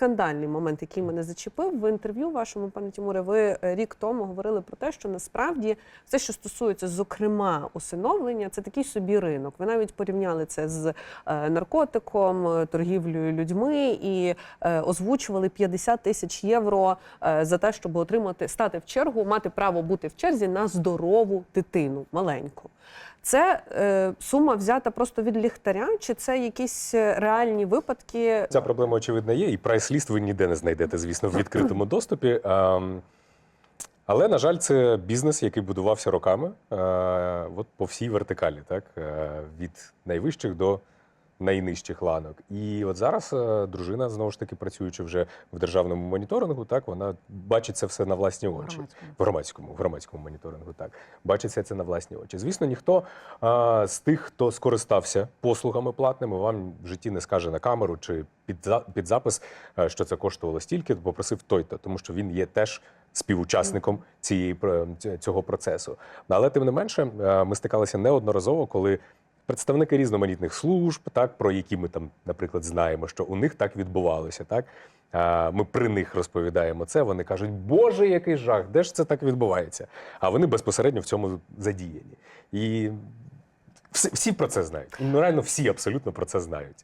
скандальний момент, який мене зачепив. В інтерв'ю вашому, пане Тімуре, ви е, рік тому говорили про те, що насправді все, що стосується, зокрема, усиновлення, це такий собі ринок. Ви навіть порівняли це з е, наркотиком, е, торгівлею людьми і озвучували 50 тисяч євро за те, щоб отримати стати в чергу, мати право бути в черзі на здорову дитину маленьку. Це е, сума взята просто від ліхтаря, чи це якісь реальні випадки? Ця проблема очевидно є, і прайс-ліст ви ніде не знайдете, звісно, в відкритому доступі. Ем, Але, на жаль, це бізнес, який будувався роками е, от по всій вертикалі, так? е, від найвищих до найнижчих ланок. І от зараз е, дружина, знову ж таки, працюючи вже в державному моніторингу, так, вона бачить це все на власні очі. громадському. В громадському, в громадському моніторингу, так. Бачиться це на власні очі. Звісно, ніхто а, з тих, хто скористався послугами платними, вам в житті не скаже на камеру чи під, за- під запис, е, що це коштувало стільки, попросив той-то, тому що він є теж співучасником цієї про- цього процесу. Але тим не менше, е, ми стикалися неодноразово, коли. Представники різноманітних служб, так про які ми там, наприклад, знаємо, що у них так відбувалося. Так ми при них розповідаємо це. Вони кажуть, Боже, який жах, де ж це так відбувається? А вони безпосередньо в цьому задіяні. І всі, всі про це знають. Ну реально всі абсолютно про це знають.